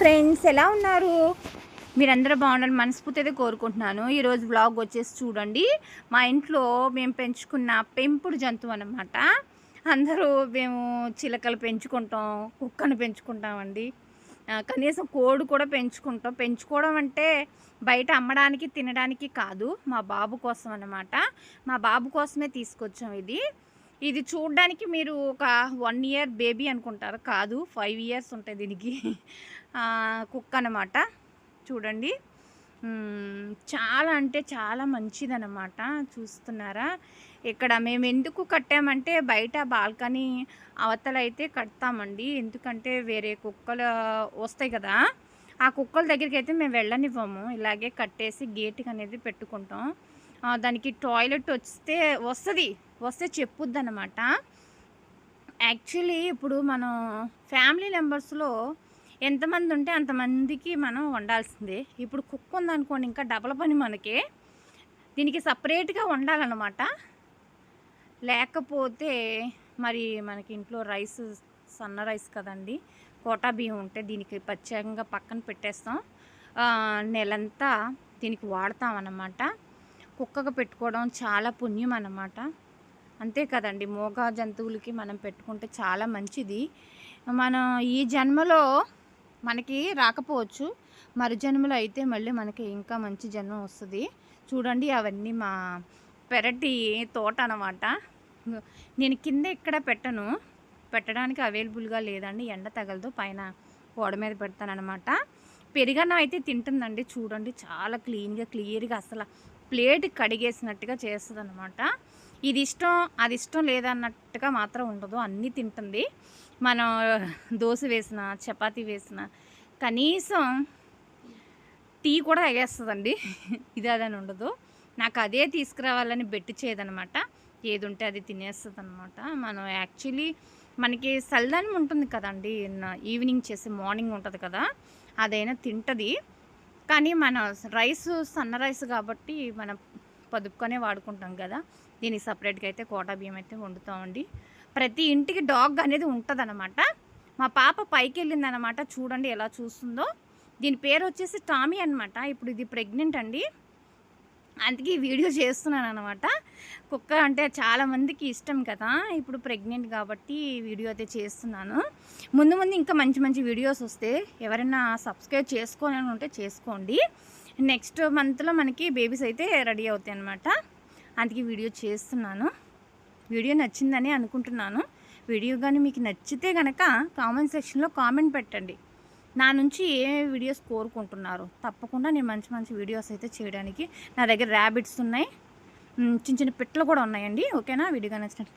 Friends ఎలా ఉన్నారు? మీరందరూ బాగుండాలని మనస్ఫూర్తిగా కోరుకుంటున్నాను. ఈరోజు బ్లాగ్ వచ్చేసి చూడండి. మా ఇంట్లో మేము పెంచుకున్న పెంపుడు జంతువు అనమాట అందరూ మేము చిలకలు పెంచుకుంటాం కుక్కను పెంచుకుంటామండి. కనీసం కోడి కూడా పెంచుకుంటాం. పెంచుకోవడం అంటే బయట అమ్మడానికి తినడానికి కాదు. మా బాబు కోసం అనమాట మా బాబు కోసమే తీసుకొచ్చాం ఇది. ఇది చూడడానికి మీరు ఒక వన్ ఇయర్ బేబీ అనుకుంటారు. కాదు ఫైవ్ ఇయర్స్ ఉంటాయి దీనికి. కుక్క అనమాట చూడండి. చాలా అంటే చాలా మంచిదన్నమాట. చూస్తున్నారా? ఇక్కడ మేము ఎందుకు కట్టామంటే బయట బాల్కనీ అవతలైతే కడతామండి. ఎందుకంటే వేరే కుక్కలు వస్తాయి కదా. ఆ కుక్కల దగ్గరికి అయితే మేము వెళ్ళనివ్వము. ఇలాగే కట్టేసి గేట్కి అనేది పెట్టుకుంటాం. దానికి టాయిలెట్ వస్తే వస్తుంది. వస్తే చెప్పొద్దు అనమాట యాక్చువల్లీ ఇప్పుడు మనం ఫ్యామిలీ మెంబర్స్లో ఎంతమంది ఉంటే అంతమందికి మనం వండాల్సిందే. ఇప్పుడు కుక్క ఉందనుకోండి ఇంకా డబల్ పని మనకి. దీనికి సపరేట్గా వండాలన్నమాట. లేకపోతే మరి మనకి ఇంట్లో రైస్ సన్న రైస్ కదండి. కోటా బియ్యం ఉంటే దీనికి ప్రత్యేకంగా పక్కన పెట్టేస్తాం. నెలంతా దీనికి వాడతాం అన్నమాట కుక్కగా పెట్టుకోవడం చాలా పుణ్యం అన్నమాట అంతే కదండి. మోగ జంతువులకి మనం పెట్టుకుంటే చాలా మంచిది. మనం ఈ జన్మలో మనకి రాకపోవచ్చు. మరు జన్మలో అయితే మళ్ళీ మనకి ఇంకా మంచి జన్మ వస్తుంది. చూడండి అవన్నీ మా పెరటి తోట అనమాట నేను కింద ఎక్కడ పెట్టను. పెట్టడానికి అవైలబుల్గా లేదండి. ఎండ తగలదు. పైన గోడ మీద పెడతానమాట పెరిగన్నం అయితే తింటుందండి. చూడండి చాలా క్లీన్గా క్లియర్గా అసలు ప్లేట్ కడిగేసినట్టుగా చేస్తుంది అనమాట ఇది ఇష్టం అది ఇష్టం లేదన్నట్టుగా మాత్రం ఉండదు. అన్నీ తింటుంది. మనం దోశ వేసిన చపాతీ వేసిన కనీసం టీ కూడా ఎగేస్తుందండి ఇది అదని ఉండదు. నాకు అదే తీసుకురావాలని బెట్టి చేయదనమాట ఏది ఉంటే అది తినేస్తుంది అనమాట మనం యాక్చువల్లీ మనకి సల్దానం ఉంటుంది కదండి. ఈవినింగ్ చేసి మార్నింగ్ ఉంటుంది కదా. అదైనా తింటుంది. కానీ మన రైస్ సన్న రైస్ కాబట్టి మన పొదుపుకొనే వాడుకుంటాం కదా. దీనికి సపరేట్గా అయితే కోటా బియ్యం అయితే వండుతామండి. ప్రతి ఇంటికి డాగ్ అనేది ఉంటుంది మా పాప పైకి వెళ్ళిందనమాట చూడండి ఎలా చూస్తుందో. దీని పేరు వచ్చేసి టామీ అనమాట ఇప్పుడు ఇది ప్రెగ్నెంట్ అండి. అందుకే ఈ వీడియో చేస్తున్నాను అనమాట కుక్క అంటే చాలామందికి ఇష్టం కదా. ఇప్పుడు ప్రెగ్నెంట్ కాబట్టి వీడియో అయితే చేస్తున్నాను. ముందు ముందు ఇంకా మంచి మంచి వీడియోస్ వస్తే ఎవరైనా సబ్స్క్రైబ్ చేసుకోవాలని ఉంటే చేసుకోండి. నెక్స్ట్ మంత్లో మనకి బేబీస్ అయితే రెడీ అవుతాయి అనమాట అందుకే వీడియో చేస్తున్నాను. వీడియో నచ్చిందని అనుకుంటున్నాను. వీడియో కానీ మీకు నచ్చితే కనుక కామెంట్ సెక్షన్లో కామెంట్ పెట్టండి. నా నుంచి ఏ వీడియోస్ కోరుకుంటున్నారు? తప్పకుండా నేను మంచి మంచి వీడియోస్ అయితే చేయడానికి నా దగ్గర ర్యాబిట్స్ ఉన్నాయి. చిన్న చిన్న పిట్టలు కూడా ఉన్నాయండి. ఓకేనా? వీడియో నచ్చినట్టు